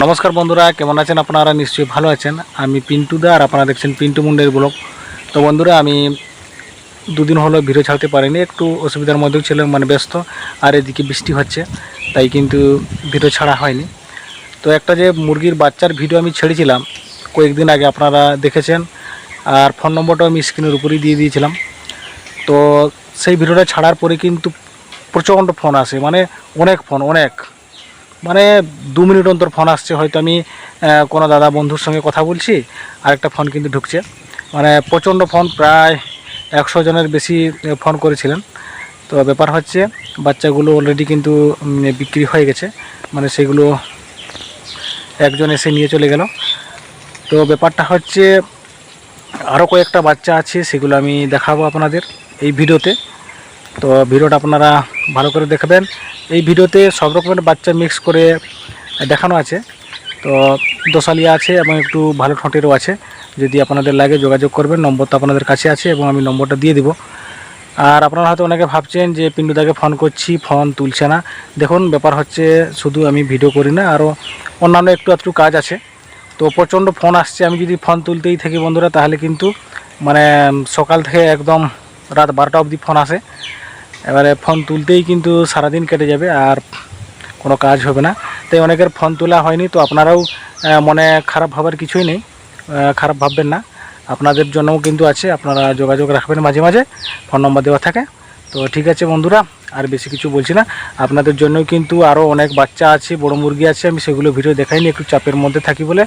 নমস্কার বন্ধুরা, কেমন আছেন আপনারা? নিশ্চয়ই ভালো আছেন। আমি পিন্টু দা, আর আপনারা দেখছেন পিন্টু মুন্ডের ব্লগ। তো বন্ধুরা, আমি দুদিন হলো ভিডিও ছাড়তে পারিনি, একটু অসুবিধার মধ্যেও ছিলাম মানে ব্যস্ত, আর এদিকে বৃষ্টি হচ্ছে, তাই কিন্তু ভিডিও ছাড়া হয়নি। তো একটা যে মুরগির বাচ্চার ভিডিও আমি ছেড়েছিলাম, কয়েকদিন আগে আপনারা দেখেছেন, আর ফোন নম্বরটাও আমি স্ক্রিনের উপরেই দিয়ে দিয়েছিলাম। তো সেই ভিডিওটা ছাড়ার পরে কিন্তু প্রচণ্ড ফোন আসে মানে অনেক ফোন, অনেক। মানে দু মিনিট অন্তর ফোন আসছে, হয়তো আমি কোনো দাদা বন্ধুর সঙ্গে কথা বলছি, আরেকটা ফোন কিন্তু ঢুকছে। মানে প্রচণ্ড ফোন, প্রায় একশো জনের বেশি ফোন করেছিলেন। তো ব্যাপার হচ্ছে, বাচ্চাগুলো অলরেডি কিন্তু বিক্রি হয়ে গেছে। মানে সেগুলো একজন এসে নিয়ে চলে গেল। তো ব্যাপারটা হচ্ছে আরও কয়েকটা বাচ্চা আছে, সেগুলো আমি দেখাবো আপনাদের এই ভিডিওতে। তো ভিডিওটা আপনারা ভালো করে দেখবেন। এই ভিডিওতে সব রকমের বাচ্চা মিক্স করে দেখানো আছে। তো দোসালিয়া আছে এবং একটু ভালো ঠোঁটেরও আছে। যদি আপনাদের লাগে যোগাযোগ করবেন, নম্বর তো আপনাদের কাছে আছে এবং আমি নম্বরটা দিয়ে দিব। আর আপনারা হয়তো অনেকে ভাবছেন যে পিন্টুদাকে ফোন করছি ফোন তুলছে না। দেখুন, ব্যাপার হচ্ছে শুধু আমি ভিডিও করি না আরও অন্যান্য একটু একটু কাজ আছে। তো প্রচণ্ড ফোন আসছে, আমি যদি ফোন তুলতেই থাকি বন্ধুরা, তাহলে কিন্তু মানে সকাল থেকে একদম রাত বারোটা অবধি ফোন আসে। এবারে ফোন তুলতেই কিন্তু সারাদিন কেটে যাবে আর কোনো কাজ হবে না। তাই অনেকের ফোন তোলা হয়নি, তো আপনারাও মনে খারাপ ভাবার কিছুই নেই খারাপ ভাববেন না। আপনাদের জন্যও কিন্তু আছে, আপনারা যোগাযোগ রাখবেন মাঝে মাঝে, ফোন নম্বর দেওয়া থাকে। তো ঠিক আছে বন্ধুরা, আর বেশি কিছু বলছি না। আপনাদের জন্যও কিন্তু আরও অনেক বাচ্চা আছে, বড় মুরগি আছে, আমি সেগুলো ভিডিও দেখাইনি, একটু চাপের মধ্যে থাকি বলে।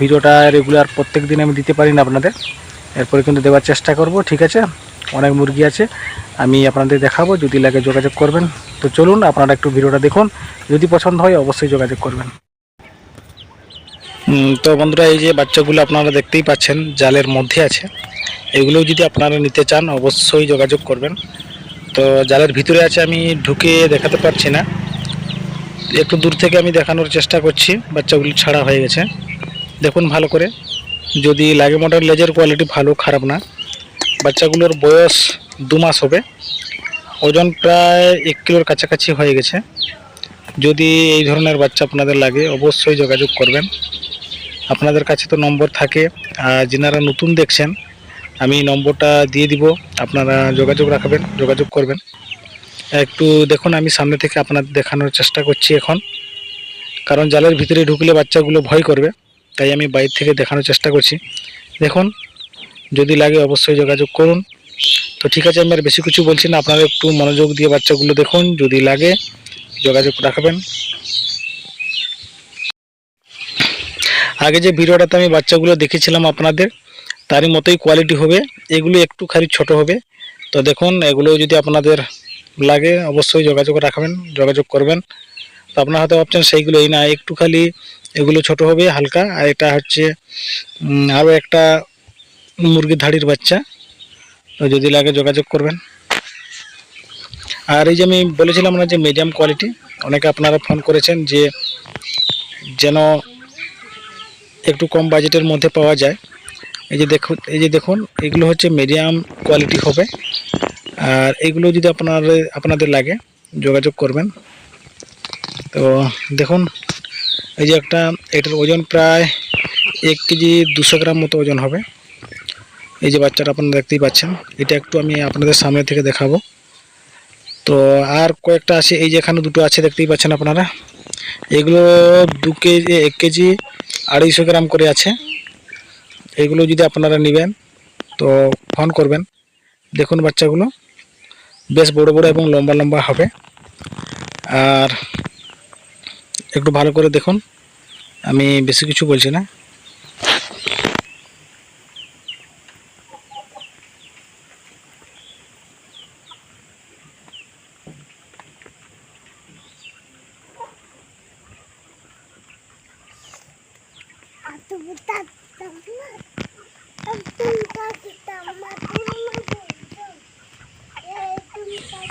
ভিডিওটা রেগুলার প্রত্যেক দিন আমি দিতে পারি না আপনাদের। এরপরে কিন্তু দেওয়ার চেষ্টা করব, ঠিক আছে? অনেক মুরগি আছে আমি আপনাদের দেখাবো, যদি লাগে যোগাযোগ করবেন। তো চলুন, আপনারা একটু ভিডিওটা দেখুন। যদি পছন্দ হয়, অবশ্যই যোগাযোগ করবেন। তো বন্ধুরা, এই যে বাচ্চাগুলো আপনারা দেখতেই পাচ্ছেন, জালের মধ্যে আছে। এগুলো যদি আপনারা নিতে চান, অবশ্যই যোগাযোগ করবেন। তো জালের ভিতরে আছে, আমি ঢুকে দেখাতে পারছি না। একটু দূর থেকে আমি দেখানোর চেষ্টা করছি, বাচ্চাগুলি ছাড়া হয়ে গেছে। দেখুন ভালো করে। যদি লাগে মোটর লেজের কোয়ালিটি ভালো, খারাপ না। বাচ্চাগুলোর বয়স দু মাস হবে। ওজন প্রায় এক কিলোর কাছাকাছি হয়ে গেছে। যদি এই ধরনের বাচ্চা আপনাদের লাগে, অবশ্যই যোগাযোগ করবেন। আপনাদের কাছে তো নম্বর থাকে, আর যিনারা নতুন দেখছেন, আমি নম্বরটা দিয়ে দিব। আপনারা যোগাযোগ রাখবেন, যোগাযোগ করবেন। একটু দেখুন, আমি সামনে থেকে আপনাদের দেখানোর চেষ্টা করছি এখন। কারণ জালের ভিতরে ঢুকলে বাচ্চাগুলো ভয় করবে, তাই আমি বাইরে থেকে দেখানোর চেষ্টা করছি। দেখুন, যদি লাগে অবশ্যই যোগাযোগ করুন। তো ঠিক আছে আমি আর বেশি কিছু বলছি না। আপনারা একটু মনোযোগ দিয়ে বাচ্চাগুলো দেখুন, যদি লাগে যোগাযোগ রাখবেন। আগে যে ভিডিওটাতে আমি বাচ্চাগুলো দেখেছিলাম আপনাদের, তারই মতোই কোয়ালিটি হবে। এগুলো একটু খালি ছোট হবে। তো দেখুন এগুলো যদি আপনাদের লাগে, অবশ্যই যোগাযোগ রাখবেন, যোগাযোগ করবেন। তো আপনারা হয়তো ভাবছেন সেইগুলো এই না একটু খালি এগুলো ছোট হবে, হালকা। আর এটা হচ্ছে আরও একটা মুরগির ধাড়ির বাচ্চা। যদি লাগে যোগাযোগ করবেন। আর এই যে আমি বলেছিলাম না যে মিডিয়াম কোয়ালিটি অনেকে আপনারা ফোন করেছেন যে যেন একটু কম বাজেটের মধ্যে পাওয়া যায়। এই যে দেখুন, এই যে দেখুন, এগুলো হচ্ছে মিডিয়াম কোয়ালিটি হবে। আর এগুলো যদি আপনার, আপনাদের লাগে, যোগাযোগ করবেন। তো দেখুন, এই যে একটা, এটার ওজন প্রায় এক কেজি দুশো গ্রাম মতো ওজন হবে। এই যে বাচ্চাটা আপনারা দেখতেই পাচ্ছেন, এটা একটু আমি আপনাদের সামনে থেকে দেখাবো। তো আর কয়েকটা আছে, এই যে এখানে দুটো আছে দেখতেই পাচ্ছেন আপনারা। এগুলো দু কেজি, এক কেজি আড়াইশো গ্রাম করে আছে। এগুলো যদি আপনারা নেবেন, তো ফোন করবেন। দেখুন বাচ্চাগুলো, বেশ বড় বড় এবং লম্বা লম্বা হবে। আর একটু ভালো করে দেখুন, আমি বেশি কিছু বলছি না।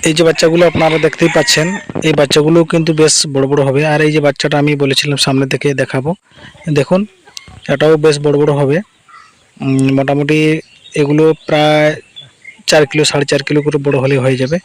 এই যে বাচ্চাগুলো আপনারা দেখতেই পাচ্ছেন, এই বাচ্চাগুলো কিন্তু বেশ বড় বড় হবে। আর এই যে বাচ্চাটা আমি বলেছিলাম সামনে থেকে দেখাবো। দেখুন, এটাও বেশ বড় বড় হবে। মোটামুটি এগুলো প্রায় চার কিলো, সাড়ে চার কিলো করে বড় হলে হয়ে যাবে।